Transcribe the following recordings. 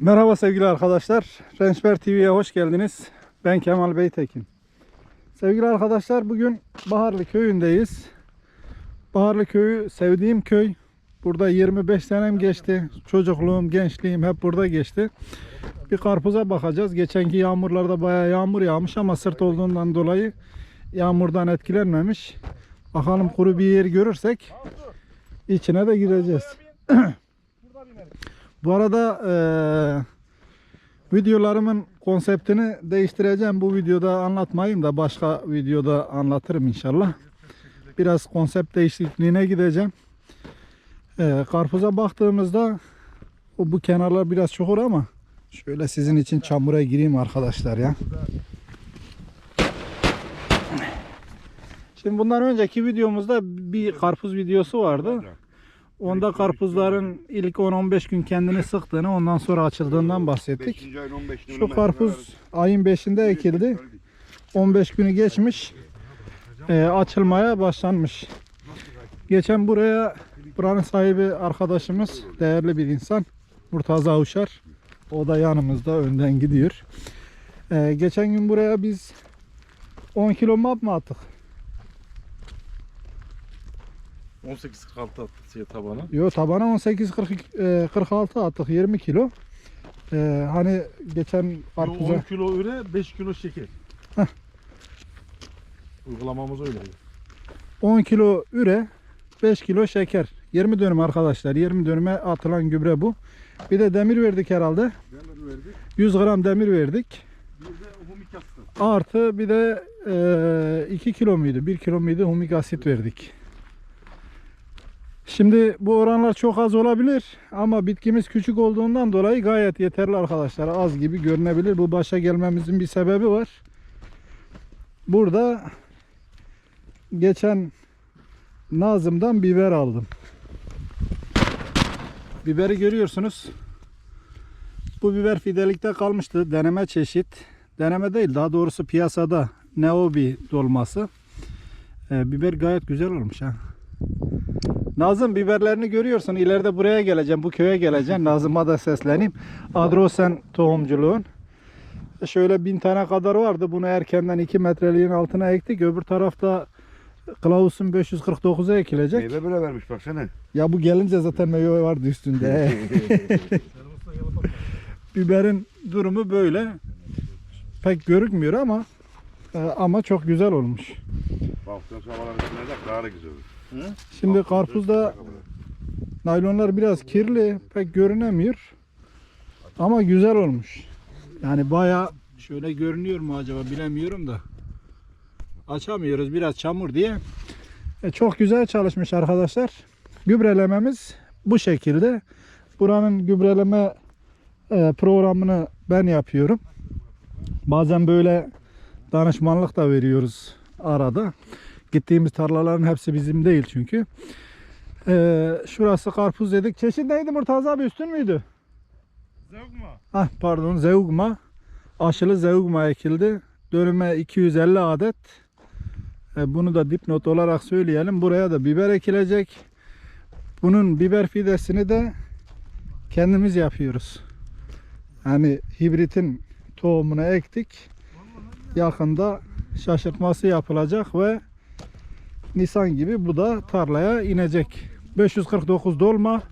Merhaba sevgili arkadaşlar. Rençber TV'ye hoş geldiniz. Ben Kemal Beytekin. Sevgili arkadaşlar bugün Baharlı köyündeyiz. Baharlı köyü sevdiğim köy. Burada 25 senem geçti. Çocukluğum, gençliğim hep burada geçti. Bir karpuza bakacağız. Geçenki yağmurlarda bayağı yağmur yağmış ama sırt olduğundan dolayı yağmurdan etkilenmemiş. Bakalım kuru bir yer görürsek içine de gireceğiz. Bu arada eee, videolarımın konseptini değiştireceğim. Bu videoda anlatmayayım da başka videoda anlatırım inşallah. Biraz konsept değişikliğine gideceğim. Eee, karpuza baktığımızda o bu kenarlar biraz çukur ama şöyle sizin için çamura gireyim arkadaşlar ya. Şimdi bundan önceki videomuzda bir karpuz videosu vardı. Onda karpuzların ilk 10-15 gün kendini sıktığını ondan sonra açıldığından bahsettik. 5. ayın 15'inde Şu karpuz ayın 5'inde ekildi. 15 günü geçmiş. Ee, açılmaya başlanmış. Geçen buraya buranın sahibi arkadaşımız değerli bir insan. Murtaza Uşar. O da yanımızda önden gidiyor. Ee, geçen gün buraya biz 10 kilo map mı attık? 18-46 attık şey tabana. Yo tabana 18 40 46 attık 20 kilo. Ee, hani geçen Yo, 10 karpuza kilo üre 5 kilo şeker. Heh. Uygulamamız öyle. 10 kilo üre 5 kilo şeker. 20 dönüm arkadaşlar. 20 dönüme atılan gübre bu. Bir de demir verdik herhalde. Demir verdik. 100 gram demir verdik. Bir de humik attı. Artı bir de e, 2 kilo muydu? 1 kilo muydu? Humik asit verdik. Şimdi bu oranlar çok az olabilir ama bitkimiz küçük olduğundan dolayı gayet yeterli arkadaşlar. Az gibi görünebilir. Bu başa gelmemizin bir sebebi var. Burada geçen Nazım'dan biber aldım. Biberi görüyorsunuz. Bu biber fidelikte kalmıştı. Deneme çeşit. Deneme değil daha doğrusu piyasada Neobi dolması. Ee, biber gayet güzel olmuş ha. Nazım biberlerini görüyorsun. İleride buraya geleceğim. Bu köye geleceğim. Nazım'a da sesleneyim. Adrosen tohumculuğun. Şöyle bin tane kadar vardı. Bunu erkenden 2 metreliğin altına ektik. Öbür tarafta Klaus'un 549'a ekilecek. Meyve bile vermiş baksana. Ya bu gelince zaten meyve vardı üstünde. Biberin durumu böyle. Pek görükmüyor ama e, ama çok güzel olmuş. Üstüne de daha da güzel olur. Şimdi karpuzda naylonlar biraz kirli, pek görünemiyor. Ama güzel olmuş. Yani baya şöyle görünüyor mu acaba bilemiyorum da. Açamıyoruz biraz çamur diye. E, çok güzel çalışmış arkadaşlar. Gübrelememiz bu şekilde. Buranın gübreleme e, programını ben yapıyorum. Bazen böyle danışmanlık da veriyoruz arada. Gittiğimiz tarlaların hepsi bizim değil çünkü. Ee, şurası karpuz dedik. Çeşit neydi Murtaza abi üstün müydü? Zevk mu? Ah pardon zeugma. Aşılı zeugma ekildi. Dönüme 250 adet. Ee, bunu da dipnot olarak söyleyelim. Buraya da biber ekilecek. Bunun biber fidesini de kendimiz yapıyoruz. Yani hibritin tohumunu ektik. Yakında şaşırtması yapılacak ve Nisan gibi bu da tarlaya inecek. 549 dolma.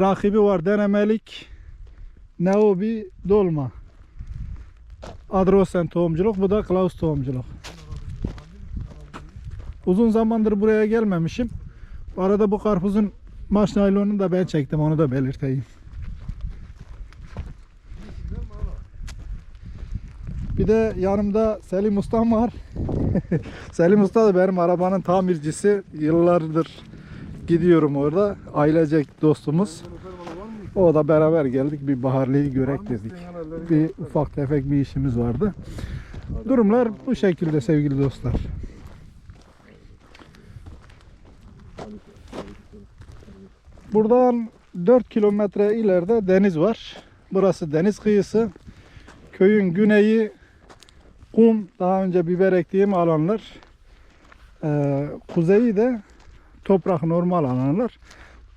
Rakibi var denemelik. Neobi dolma. Adrosen tohumculuk. Bu da Klaus tohumculuk. Uzun zamandır buraya gelmemişim. Bu arada bu karpuzun maş naylonunu da ben çektim. Onu da belirteyim. Bir de yanımda Selim Ustam var. Selim Usta da benim arabanın tamircisi. Yıllardır gidiyorum orada. Ailecek dostumuz. O da beraber geldik. Bir baharlıyı görek dedik. Bir ufak tefek bir işimiz vardı. Durumlar bu şekilde sevgili dostlar. Buradan 4 kilometre ileride deniz var. Burası deniz kıyısı. Köyün güneyi kum. Daha önce biber ektiğim alanlar. Ee, kuzeyi de toprak normal alanlar.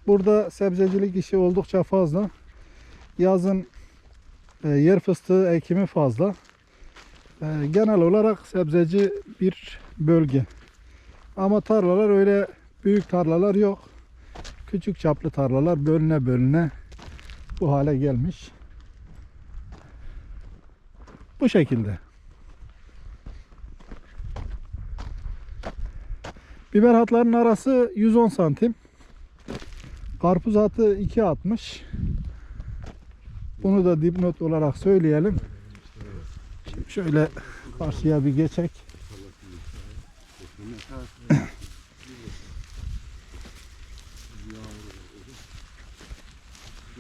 Burada sebzecilik işi oldukça fazla. yazın e, yer fıstığı ekimi fazla. E, genel olarak sebzeci bir bölge. Ama tarlalar öyle büyük tarlalar yok. Küçük çaplı tarlalar bölüne bölüne bu hale gelmiş. Bu şekilde. Biber hatlarının arası 110 santim. Karpuz hatı 2.60. Bunu da dipnot olarak söyleyelim. Şimdi şöyle karşıya bir geçek.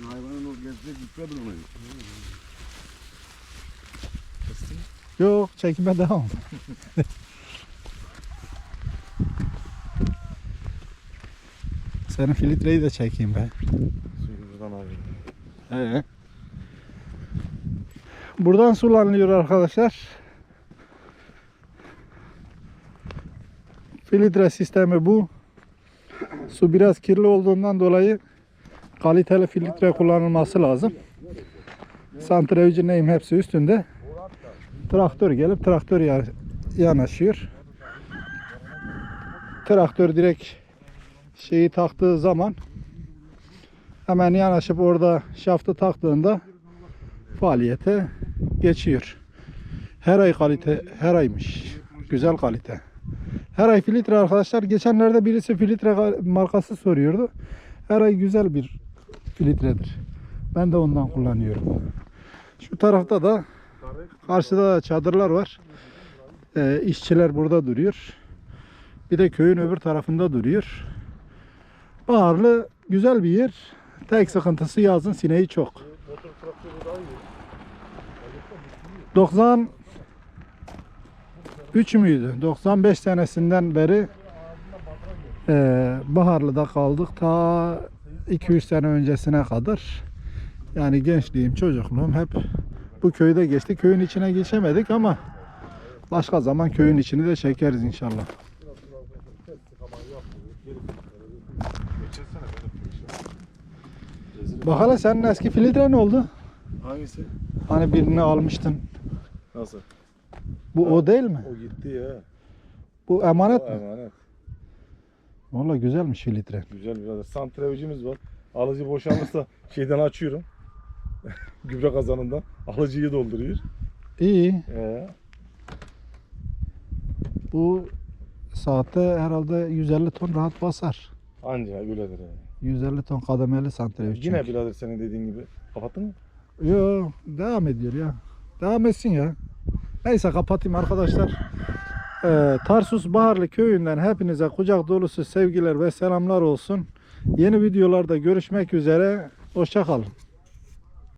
Hayvanın o ona. Yok çekime devam. Senin filtreyi de çekeyim be. Suyu buradan alayım. Ee. Buradan sulanıyor arkadaşlar. Filtre sistemi bu. Su biraz kirli olduğundan dolayı kaliteli filtre kullanılması lazım. Santrevci neyim hepsi üstünde. Traktör gelip traktör ya- yanaşıyor. Traktör direkt şeyi taktığı zaman hemen yanaşıp orada şaftı taktığında faaliyete geçiyor. Her ay kalite, her aymış. Güzel kalite. Her ay filtre arkadaşlar. Geçenlerde birisi filtre markası soruyordu. Her ay güzel bir filtredir. Ben de ondan kullanıyorum. Şu tarafta da karşıda da çadırlar var. Ee, işçiler burada duruyor. Bir de köyün öbür tarafında duruyor. Baharlı güzel bir yer. Tek sıkıntısı yazın sineği çok. 90 3 müydü? 95 senesinden beri eee Baharlı'da kaldık ta 2-3 sene öncesine kadar. Yani gençliğim, çocukluğum hep bu köyde geçti. Köyün içine geçemedik ama başka zaman köyün içini de çekeriz inşallah. Böyle. Bak hele senin eski filtre ne oldu? Hangisi? Hani birini almıştın. Nasıl? Bu o değil mi? O gitti ya. Bu emanet O mi? emanet. Valla güzelmiş filtre. Güzel birader. Santrevcimiz var. Alıcı boşalırsa şeyden açıyorum. Gübre kazanından. Alıcıyı dolduruyor. İyi. Ee, Bu saatte herhalde 150 ton rahat basar. anca öyledir yani. 150 ton kademeli santrifüj. Yine çünkü. birader senin dediğin gibi. Kapattın mı? Yo devam ediyor ya. Devam etsin ya. Neyse kapatayım arkadaşlar. Ee, Tarsus Baharlı köyünden hepinize kucak dolusu sevgiler ve selamlar olsun. Yeni videolarda görüşmek üzere. Hoşça kalın.